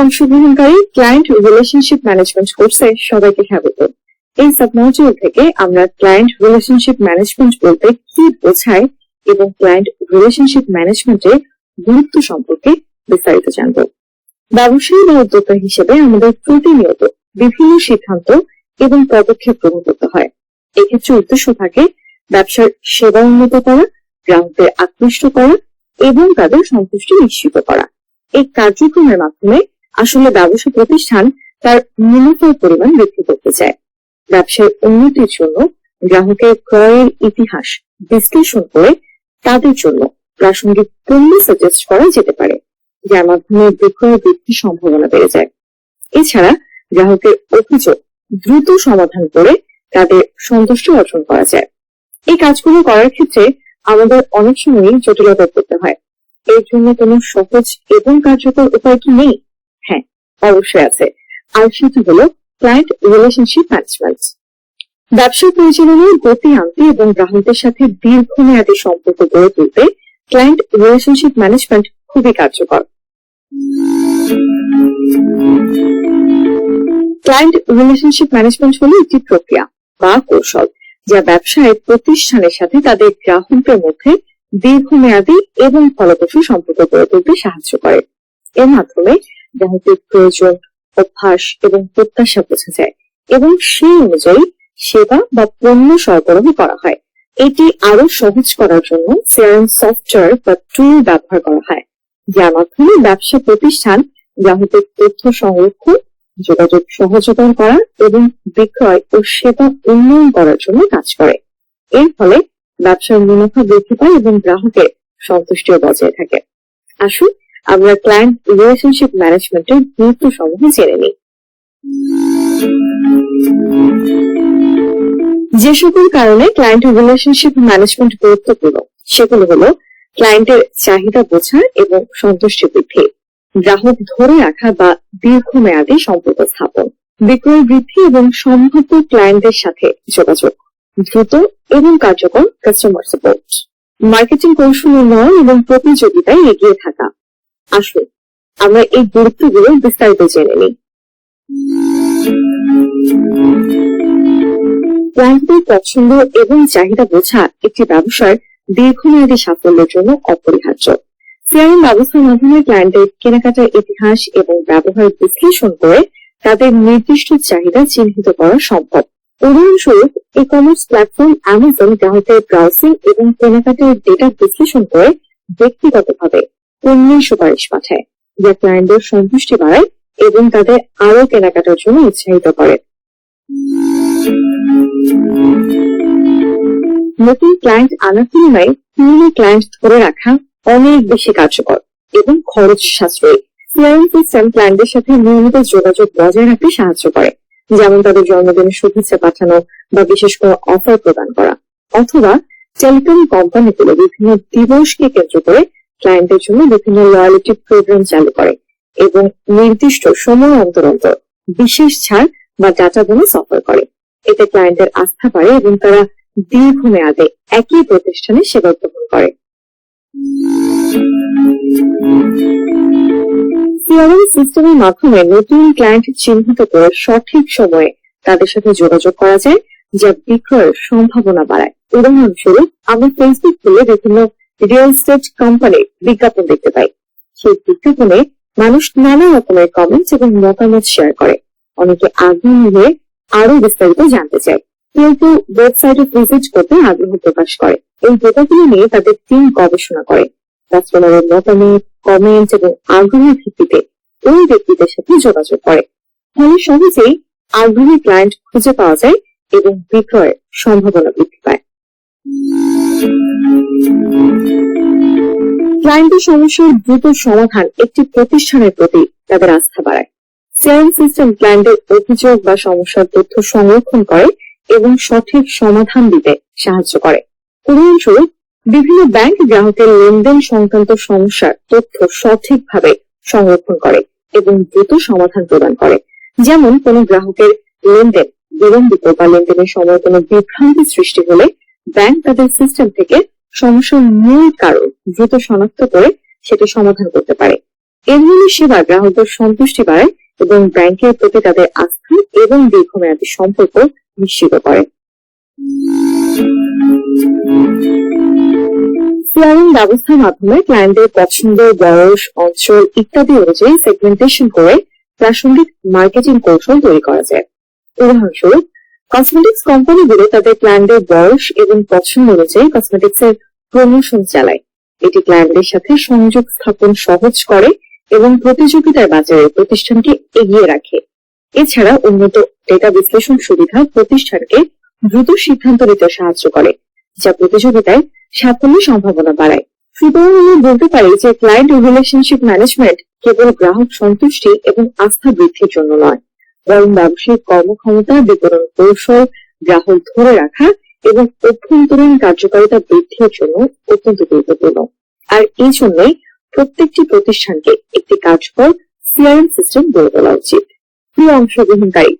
অংশগ্রহণকারী client relationship management কোর্সে সবাইকে স্বাগত। এই সাবমডিউল থেকে আমরা ক্লায়েন্ট রিলেশনশিপ ম্যানেজমেন্ট বলতে কি বোঝায় এবং ক্লায়েন্ট রিলেশনশিপ ম্যানেজমেন্টের গুরুত্ব সম্পর্কে বিস্তারিত জানব। ব্যবসায়ী বা উদ্যোক্তা হিসেবে আমাদের প্রতিনিয়ত বিভিন্ন সিদ্ধান্ত এবং পদক্ষেপ গ্রহণ করতে হয়। এক্ষেত্রে উদ্দেশ্য থাকে ব্যবসার সেবা উন্নত করা, গ্রাহকদের আকৃষ্ট করা এবং তাদের সন্তুষ্টি নিশ্চিত করা। এই কার্যক্রমের মাধ্যমে আসলে ব্যবসা প্রতিষ্ঠান তার মুনাফার পরিমাণ বৃদ্ধি করতে চায়। ব্যবসার উন্নতির জন্য গ্রাহকের ক্রয়ের ইতিহাস বিশ্লেষণ করে তাদের জন্য প্রাসঙ্গিক পণ্য সাজেস্ট করা যেতে পারে, যার মাধ্যমে বিক্রয় বৃদ্ধির সম্ভাবনা বেড়ে যায়। এছাড়া গ্রাহকের অভিযোগ দ্রুত সমাধান করে তাদের সন্তুষ্টি অর্জন করা যায়। এই কাজগুলো করার ক্ষেত্রে আমাদের অনেক সময়ই জটিলতা করতে হয়। এর জন্য কোনো সহজ এবং কার্যকর উপায় কি নেই? হ্যাঁ অবশ্যই আছে। আর সেটি হলো ক্লায়েন্ট রিলেশনশিপ ম্যানেজমেন্ট ব্যবসা পরিচালনায় গতি আনতে এবং গ্রাহকদের সাথে দীর্ঘমেয়াদী সম্পর্ক গড়ে তুলতে ক্লায়েন্ট রিলেশনশিপ ম্যানেজমেন্ট খুবই কার্যকর। ক্লায়েন্ট রিলেশনশিপ ম্যানেজমেন্ট হলো একটি প্রক্রিয়া বা কৌশল যা ব্যবসায় প্রতিষ্ঠানের সাথে তাদের গ্রাহকদের মধ্যে দীর্ঘমেয়াদী এবং ফলপ্রসূ সম্পর্ক গড়ে তুলতে সাহায্য করে। এর মাধ্যমে গ্রাহকের প্রয়োজন, অভ্যাস এবং প্রত্যাশা বোঝা যায় এবং সেই অনুযায়ী সেবা বা পণ্য সরবরাহ করা হয়। এটি আরও সহজ করার জন্য সিআরএম সফটওয়্যার বা টুল ব্যবহার করা হয়। যার মাধ্যমে ব্যবসা প্রতিষ্ঠান গ্রাহকের তথ্য সংরক্ষণ যোগাযোগ সহজতর করা এবং বিক্রয় ও সেবা উন্নয়ন করার জন্য কাজ করে। এর ফলে ব্যবসার মুনাফা বৃদ্ধি পায় এবং গ্রাহকের সন্তুষ্টিও বজায় থাকে। আসুন আমরা ক্লায়েন্ট রিলেশনশিপ ম্যানেজমেন্টের গুরুত্ব সমূহ জেনে নিই। যে সকল কারণে ক্লায়েন্ট রিলেশনশিপ ম্যানেজমেন্ট গুরুত্বপূর্ণ, সেগুলো হলো ক্লায়েন্টের চাহিদা বোঝা এবং সন্তুষ্টি বৃদ্ধি। গ্রাহক ধরে রাখা বা দীর্ঘমেয়াদী সম্পর্ক স্থাপন। বিক্রয় বৃদ্ধি এবং সম্ভাব্য ক্লায়েন্টদের সাথে যোগাযোগ। দ্রুত এবং কার্যকর কাস্টমার সাপোর্ট মার্কেটিং কৌশল উন্নয়ন এবং প্রতিযোগিতায় এগিয়ে থাকা। আসুন, আমরা এই গুরুত্বগুলো বিস্তারিত জেনে নিই। ক্লায়েন্টদের পছন্দ এবং চাহিদা বোঝা একটি ব্যবসার দীর্ঘমেয়াদী সাফল্যের জন্য অপরিহার্য। সিআরএম ব্যবস্থার মাধ্যমে ক্লায়েন্টের কেনাকাটার ইতিহাস এবং ব্যবহার বিশ্লেষণ করে তাদের নির্দিষ্ট চাহিদা চিহ্নিত করা সম্ভব। উদাহরণস্বরূপ ই কমার্স প্ল্যাটফর্ম অ্যামাজন গ্রাহকের ব্রাউজিং এবং কেনাকাটার ডেটা বিশ্লেষণ করে ব্যক্তিগতভাবে পণ্যের সুপারিশ পাঠায়, যা ক্লায়েন্টদের সন্তুষ্টি বাড়ায় এবং তাদের আরও কেনাকাটার জন্য উৎসাহিত করে। নতুন ক্লায়েন্ট আনার তুলনায় পুরনো ক্লায়েন্ট ধরে রাখা অনেক বেশি কার্যকর এবং খরচ সাশ্রয়ী। সিআরএম সিস্টেম ক্লায়েন্টদের সাথে নিয়মিত যোগাযোগ বজায় রাখতে সাহায্য করে, যেমন তাদের জন্মদিনে শুভেচ্ছা পাঠানো বা বিশেষ কোনো অফার প্রদান করা, অথবা টেলিকম কোম্পানিগুলো বিভিন্ন দিবসকে কেন্দ্র করে ক্লায়েন্টের জন্য বিভিন্ন লয়ালিটি প্রোগ্রাম চালু করে এবং নির্দিষ্ট সময় অন্তর অন্তর বিশেষ ছাড় বা ডাটা বোনাস অফার করে। এতে ক্লায়েন্টের আস্থা বাড়ে এবং তারা দীর্ঘমেয়াদে একই প্রতিষ্ঠানে সেবা গ্রহণ করে। সিআরএম সিস্টেমের মাধ্যমে নতুন ক্লায়েন্ট চিহ্নিত করে সঠিক সময়ে তাদের সাথে যোগাযোগ করা যায়, যা বিক্রয়ের সম্ভাবনা বাড়ায়। উদাহরণস্বরূপ, আমরা ফেসবুক খুলে বিভিন্ন রিয়েল এস্টেট কোম্পানির বিজ্ঞাপন দেখতে পাই। সেই বিজ্ঞাপনে মানুষ নানা রকমের কমেন্টস এবং মতামত শেয়ার করে। অনেকে আগ্রহী হয়ে আরও বিস্তারিত জানতে চায়। কেউ কেউ ওয়েবসাইটে ভিজিট করতে আগ্রহ প্রকাশ করে। এই ডেটাগুলো নিয়ে তাদের টিম গবেষণা করে। কাস্টমারের মতামত কমেন্ট এবং আগ্রহের ভিত্তিতে ওই ব্যক্তিদের সাথে যোগাযোগ করে। ফলে সহজেই আগ্রহী ক্লায়েন্ট খুঁজে পাওয়া যায় এবং বিক্রয়ের সম্ভাবনা বৃদ্ধি পায়। ক্লায়েন্টের সমস্যার দ্রুত সমাধান একটি প্রতিষ্ঠানের প্রতি তাদের আস্থা বাড়ায়। সিআরএম সিস্টেম ক্লায়েন্টের অভিযোগ বা সমস্যার তথ্য সংরক্ষণ করে এবং সঠিক সমাধান দিতে সাহায্য করে। উদাহরণস্বরূপ, বিভিন্ন ব্যাংক গ্রাহকের লেনদেন সংক্রান্ত সমস্যার তথ্য সঠিকভাবে সংরক্ষণ করে এবং দ্রুত সমাধান প্রদান করে। যেমন, কোন গ্রাহকের লেনদেন, বিলম্বিত বা লেনদেনের সময় কোনো বিভ্রান্তি সৃষ্টি হলে ব্যাংক তাদের সিস্টেম থেকে সমস্যার মূল কারণ দ্রুত শনাক্ত করে সেটি সমাধান করতে পারে। এমনি সেবা গ্রাহকদের সন্তুষ্টি বাড়ায় এবং ব্যাংকের প্রতি তাদের আস্থা এবং দীর্ঘমেয়াদী সম্পর্ক নিশ্চিত করে। সিআরএম ব্যবস্থার মাধ্যমে ক্লায়েন্টদের পছন্দ, বয়স, অঞ্চল ইত্যাদি অনুযায়ী সেগমেন্টেশন করে প্রাসঙ্গিক মার্কেটিং কৌশল তৈরি করা যায়। উদাহরণস্বরূপ কসমেটিক্স কোম্পানিগুলো তাদের ক্লায়েন্টদের বয়স এবং পছন্দ অনুযায়ী কসমেটিক্স এর প্রমোশন চালায়। এটি ক্লায়েন্টদের সাথে সংযোগ স্থাপন সহজ করে এবং প্রতিযোগিতার বাজারে প্রতিষ্ঠানকে এগিয়ে রাখে। এছাড়া উন্নত ডেটা বিশ্লেষণ সুবিধা প্রতিষ্ঠানকে দ্রুত সিদ্ধান্ত নিতে সাহায্য করে, যা প্রতিযোগিতায় সাফল্যের সম্ভাবনা বাড়ায়। সুতরাং বলতে পারি যে ক্লায়েন্ট রিলেশনশিপ ম্যানেজমেন্ট কেবল গ্রাহক সন্তুষ্টি এবং আস্থা বৃদ্ধির জন্য নয়, বরং ব্যবসায়িক কর্মক্ষমতা বিতরণ কৌশল, গ্রাহক ধরে রাখা এবং অভ্যন্তরীণ কার্যকারিতা বৃদ্ধির জন্য অত্যন্ত গুরুত্বপূর্ণ। আর এই জন্যই প্রত্যেকটি প্রতিষ্ঠানকে একটি কার্যকর সিআরএম সিস্টেম গড়ে তোলা উচিত। প্রিয় অংশগ্রহণকারী